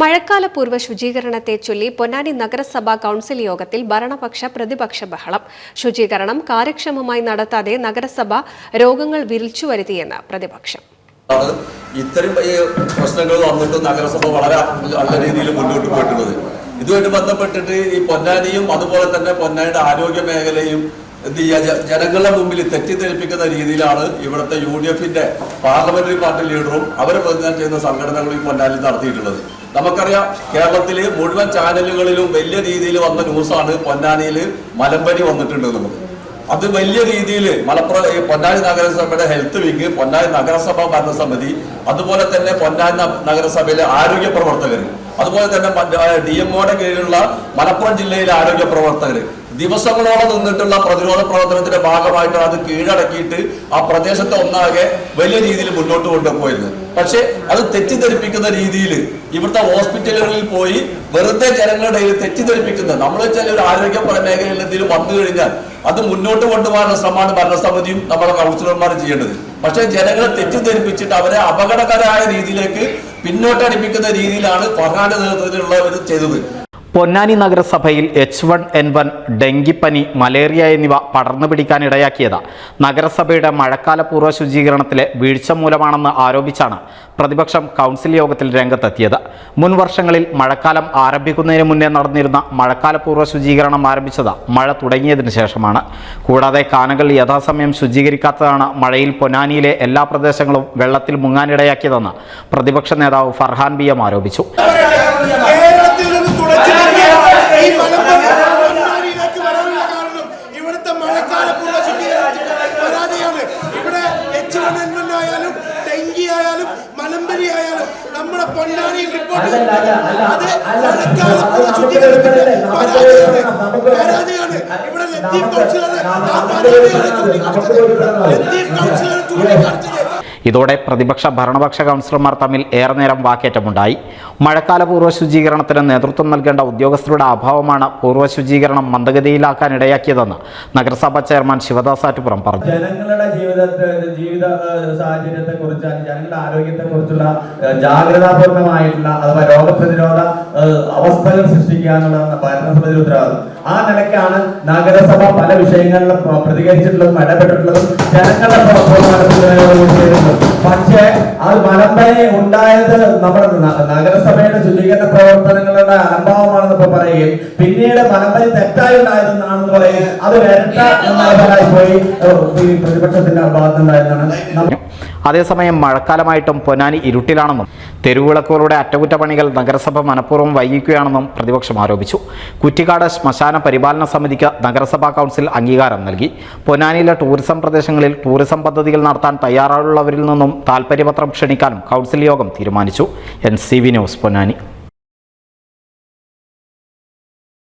മഴക്കാലപൂർവ ശുചീകരണത്തെ ചൊല്ലി പൊന്നാനി നഗരസഭാ കൗൺസിൽ യോഗത്തിൽ ഭരണപക്ഷ പ്രതിപക്ഷ ബഹളം. ശുചീകരണം കാര്യക്ഷമമായി നടത്താതെ നഗരസഭ രോഗങ്ങൾ വിരിച്ചു വരുത്തിയെന്ന് പ്രതിപക്ഷം. ഇത്തരം പ്രശ്നങ്ങൾ വന്നിട്ട് നഗരസഭ വളരെ നല്ല രീതിയിൽ മുന്നോട്ട് പോയിട്ടുള്ളത്. ഇതുമായിട്ട് ബന്ധപ്പെട്ടിട്ട് ഈ പൊന്നാനിയും അതുപോലെ തന്നെ പൊന്നാനിയുടെ ആരോഗ്യ മേഖലയും എന്ത് ചെയ്യുക ജനങ്ങളുടെ മുമ്പിൽ തെറ്റിദ്ധരിപ്പിക്കുന്ന രീതിയിലാണ് ഇവിടുത്തെ യു ഡി എഫിന്റെ പാർലമെന്ററി പാർട്ടി ലീഡറും അവരെ പ്രതിനിധാനം ചെയ്യുന്ന സംഘടനകളും ഈ പൊന്നാനിൽ നടത്തിയിട്ടുള്ളത്. നമുക്കറിയാം കേരളത്തിലെ മുഴുവൻ ചാനലുകളിലും വലിയ രീതിയിൽ വന്ന ന്യൂസാണ് പൊന്നാനിയിൽ മലമ്പനി വന്നിട്ടുണ്ട് നമുക്ക്. അത് വലിയ രീതിയിൽ മലപ്പുറം പൊന്നാനി നഗരസഭയുടെ ഹെൽത്ത് വിങ് പൊന്നാനി നഗരസഭ ഭരണസമിതി അതുപോലെ തന്നെ പൊന്നാനി നഗരസഭയിലെ ആരോഗ്യ പ്രവർത്തകർ അതുപോലെ തന്നെ ഡി എം ഒയുടെ കീഴിലുള്ള മലപ്പുറം ജില്ലയിലെ ആരോഗ്യ പ്രവർത്തകർ ദിവസങ്ങളോളം നിന്നിട്ടുള്ള പ്രതിരോധ പ്രവർത്തനത്തിന്റെ ഭാഗമായിട്ട് അത് കീഴടക്കിയിട്ട് ആ പ്രദേശത്തെ ഒന്നാകെ വലിയ രീതിയിൽ മുന്നോട്ട് കൊണ്ടുപോയിരുന്നു പക്ഷെ അത് തെറ്റിദ്ധരിപ്പിക്കുന്ന രീതിയിൽ ഇവിടുത്തെ ഹോസ്പിറ്റലുകളിൽ പോയി വെറുതെ ജനങ്ങളുടെ ഇടയിൽ തെറ്റിദ്ധരിപ്പിക്കുന്ന നമ്മൾ വെച്ചാൽ ഒരു ആരോഗ്യ മേഖലയിൽ എന്തെങ്കിലും വന്നു കഴിഞ്ഞാൽ അത് മുന്നോട്ട് കൊണ്ടുപോകാനുള്ള ശ്രമമാണ് ഭരണസമിതിയും നമ്മുടെ കൗൺസിലർമാരും ചെയ്യേണ്ടത്. പക്ഷേ ജനങ്ങളെ തെറ്റിദ്ധരിപ്പിച്ചിട്ട് അവരെ അപകടകരമായ രീതിയിലേക്ക് പിന്നോട്ടടിപ്പിക്കുന്ന രീതിയിലാണ് കൊഹാന്റെ നേതൃത്വത്തിലുള്ളവർ ചെയ്തത്. പൊന്നാനി നഗരസഭയിൽ എച്ച് വൺ എൻ വൺ ഡെങ്കിപ്പനി മലേറിയ എന്നിവ പടർന്നു പിടിക്കാൻ ഇടയാക്കിയത്. നഗരസഭയുടെ മഴക്കാലപൂർവ ശുചീകരണത്തിലെ വീഴ്ച മൂലമാണെന്ന് ആരോപിച്ചാണ് പ്രതിപക്ഷം കൗൺസിൽ യോഗത്തിൽ രംഗത്തെത്തിയത്. മുൻ വർഷങ്ങളിൽ മഴക്കാലം ആരംഭിക്കുന്നതിന് മുന്നേ നടന്നിരുന്ന മഴക്കാലപൂർവ ശുചീകരണം ആരംഭിച്ചത് മഴ തുടങ്ങിയതിനു ശേഷമാണ്. കൂടാതെ കാനകൾ യഥാസമയം ശുചീകരിക്കാത്തതാണ് മഴയിൽ പൊന്നാനിയിലെ എല്ലാ പ്രദേശങ്ങളും വെള്ളത്തിൽ മുങ്ങാനിടയാക്കിയതെന്ന് പ്രതിപക്ഷ നേതാവ് ഫർഹാൻ ബി എം ആരോപിച്ചു ഈ വരാനുള്ള കാരണം ഇവിടുത്തെ മഴക്കാല പൂർവ ശുചീകരണത്തിന്റെ പരാതിയാണ്. ഇവിടെ എച്ച് വൺ എൻ വൺ ആയാലും ഡെങ്കി ആയാലും മലമ്പനി ആയാലും നമ്മുടെ പൊന്നാനിയിൽ റിപ്പോർട്ട് അത് മഴക്കാല പൂർവ ശുചീകരണത്തിന്റെ പരാതിയാണ്. പരാതിയാണ്. ഇവിടെ ലത്തീഫ് കൗൺസിലർ ആ പരാതിയാണ് ചൂണ്ടിക്കാണിച്ചത്. ലത്തീഫ് കൗൺസിലർ ചൂണ്ടിക്കാണിച്ചത് ഇതോടെ പ്രതിപക്ഷ ഭരണപക്ഷ കൗൺസിലർമാർ തമ്മിൽ ഏറെ നേരം വാക്കേറ്റമുണ്ടായി. മഴക്കാലപൂർവ ശുചീകരണത്തിന് നേതൃത്വം നൽകേണ്ട ഉദ്യോഗസ്ഥരുടെ അഭാവമാണ് പൂർവ മന്ദഗതിയിലാക്കാൻ ഇടയാക്കിയതെന്ന് നഗരസഭാ ചെയർമാൻ ശിവദാസ് ആറ്റുപുറം പറഞ്ഞു. ജനങ്ങളുടെ ജീവിതത്തെ ജീവിത സാഹചര്യത്തെ കുറിച്ച് ജനങ്ങളുടെ ആരോഗ്യത്തെ കുറിച്ചുള്ള ജാഗ്രതാപൂർണമായിട്ടുള്ള അഥവാ രോഗപ്രതിരോധ അവസ്ഥകൾ സൃഷ്ടിക്കുക എന്നുള്ളതാണ് ഭരണസമിതി ഉത്തരവാദിത്വം. ആ നിലയ്ക്കാണ് നഗരസഭ പല വിഷയങ്ങളിലും പ്ര- പ്രതികരിച്ചിട്ടുള്ളതും ഇടപെട്ടിട്ടുള്ളതും ജനങ്ങളുടെ നടത്തുന്നതിനോട് Thank you. പക്ഷേ അത് മലമ്പനി ഉണ്ടായത് നമ്മുടെ നഗരസഭയുടെ ശുചീകരണ പ്രവർത്തനങ്ങളുടെ അലംഭാവമാണെന്ന് ഇപ്പൊ പറയുകയും പിന്നീട് മലമ്പനി തെറ്റായി ഉണ്ടായതെന്നാണെന്ന് പറയുകയും അത് വരട്ട എന്നതിനായി പോയി. പ്രതിപക്ഷത്തിന്റെ ഭാഗത്തുണ്ടായെന്നാണ് നമ്മൾ അതേസമയം മഴക്കാലമായിട്ടും പൊന്നാനി ഇരുട്ടിലാണെന്നും തെരുവിളക്കുകളുടെ അറ്റകുറ്റപ്പണികൾ നഗരസഭ മനഃപൂർവം വൈകിക്കുകയാണെന്നും പ്രതിപക്ഷം ആരോപിച്ചു. കുറ്റിക്കാട് ശ്മശാന പരിപാലന സമിതിക്ക് നഗരസഭാ കൗൺസിൽ അംഗീകാരം നൽകി. പൊന്നാനിയിലെ ടൂറിസം പ്രദേശങ്ങളിൽ ടൂറിസം പദ്ധതികൾ നടത്താൻ തയ്യാറുള്ളവരിൽ നിന്നും താൽപ്പര്യപത്രം ക്ഷണിക്കാനും കൗൺസിൽ യോഗം തീരുമാനിച്ചു. N C V news Ponnani.